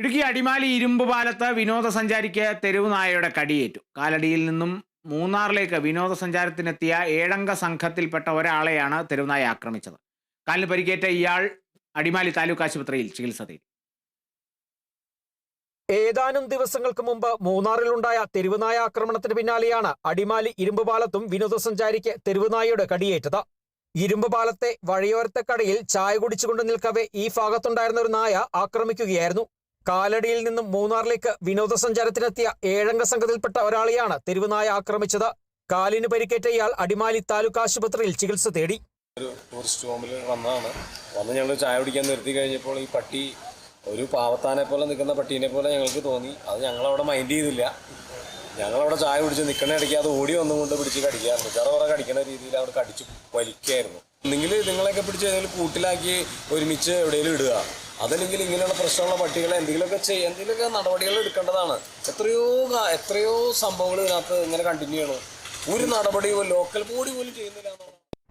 ഇടുക്കി അടിമാലി ഇരുമ്പ് പാലത്ത് വിനോദസഞ്ചാരിക്ക് തെരുവ് നായയുടെ കടിയേറ്റു. കാലടിയിൽ നിന്നും മൂന്നാറിലേക്ക് വിനോദസഞ്ചാരത്തിനെത്തിയ ഏഴംഗ സംഘത്തിൽപ്പെട്ട ഒരാളെയാണ് തെരുവുനായ ആക്രമിച്ചത്. കാലിന് പരിക്കേറ്റ ഇയാൾ അടിമാലി താലൂക്ക് ആശുപത്രിയിൽ ചികിത്സ തേടി. ഏതാനും ദിവസങ്ങൾക്ക് മുമ്പ് മൂന്നാറിലുണ്ടായ തെരുവുനായ ആക്രമണത്തിന് പിന്നാലെയാണ് അടിമാലി ഇരുമ്പ് പാലത്തും വിനോദസഞ്ചാരിക്ക് തെരുവുനായയുടെ കടിയേറ്റത്. ഇരുമ്പ് പാലത്തെ വഴിയോരത്തെ കടയിൽ ചായ കുടിച്ചുകൊണ്ട് നിൽക്കവേ ഈ ഭാഗത്തുണ്ടായിരുന്ന ഒരു നായ ആക്രമിക്കുകയായിരുന്നു. കാലടിയിൽ നിന്നും മൂന്നാറിലേക്ക് വിനോദസഞ്ചാരത്തിനെത്തിയ ഏഴംഗ സംഘത്തിൽപ്പെട്ട ഒരാളെയാണ് തെരുവുനായ ആക്രമിച്ചത്. കാലിന് പരിക്കേറ്റ ഇയാൾ അടിമാലി താലൂക്ക് ആശുപത്രിയിൽ ചികിത്സ തേടി. ടൂറിസ്റ്റ് ഹോമിൽ വന്നതാണ്. വന്ന് ഞങ്ങൾ ചായ കുടിക്കാൻ നിർത്തി കഴിഞ്ഞപ്പോൾ ഈ പട്ടി ഒരു പാവത്താനെ പോലെ നിൽക്കുന്ന പട്ടീനെ പോലെ ഞങ്ങൾക്ക് തോന്നി. അത് ഞങ്ങളവിടെ മൈൻഡ് ചെയ്തില്ല. ഞങ്ങളവിടെ ചായ കുടിച്ച് നിൽക്കണ ഇടയ്ക്ക് അത് ഓടി വന്നുകൊണ്ട് പിടിച്ച് കടിക്കാറുണ്ട് ചെറു പറ കടിക്കുന്ന രീതിയിൽ അവിടെ കടിച്ച് വലിക്കായിരുന്നു. ഒന്നെങ്കിൽ നിങ്ങളെയൊക്കെ പിടിച്ച് ഏതെങ്കിലും കൂട്ടിലാക്കി ഒരുമിച്ച് എവിടെയെങ്കിലും ഇടുക. അതല്ലെങ്കിൽ ഇങ്ങനെയുള്ള പ്രശ്നമുള്ള പട്ടികളെ എന്തെങ്കിലുമൊക്കെ ചെയ്യുക എന്തെങ്കിലുമൊക്കെ നടപടികൾ എടുക്കേണ്ടതാണ്. എത്രയോ എത്രയോ സംഭവങ്ങൾ ഇതിനകത്ത് ഇങ്ങനെ കണ്ടിന്യൂ ചെയ്യണം. ഒരു നടപടിയും ലോക്കൽ ബോഡി പോലും ചെയ്യുന്നില്ല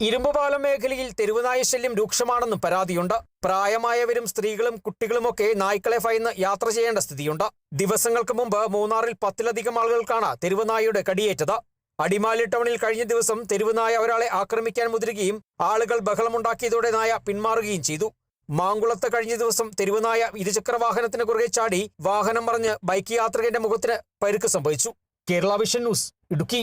ഇരുമ്പുപാലം മേഖലയിൽ തെരുവുനായ ശല്യം രൂക്ഷമാണെന്നും പരാതിയുണ്ട്. പ്രായമായവരും സ്ത്രീകളും കുട്ടികളുമൊക്കെ നായ്ക്കളെ ഭയന്ന് യാത്ര ചെയ്യേണ്ട സ്ഥിതിയുണ്ട്. ദിവസങ്ങൾക്ക് മുമ്പ് മൂന്നാറിൽ പത്തിലധികം ആളുകൾക്കാണ് തെരുവുനായയുടെ കടിയേറ്റത്. അടിമാലി ടൗണിൽ കഴിഞ്ഞ ദിവസം തെരുവുനായ ഒരാളെ ആക്രമിക്കാൻ മുതിരുകയും ആളുകൾ ബഹളമുണ്ടാക്കിയതോടെ നായ പിന്മാറുകയും ചെയ്തു. മാങ്കുളത്ത് കഴിഞ്ഞ ദിവസം തെരുവുനായ ഇരുചക്ര വാഹനത്തിന് കുറുകെ ചാടി വാഹനം മറിഞ്ഞ് ബൈക്ക് യാത്രികന്റെ മുഖത്തിന് പരുക്ക് സംഭവിച്ചു. Kerala vision news Idukki.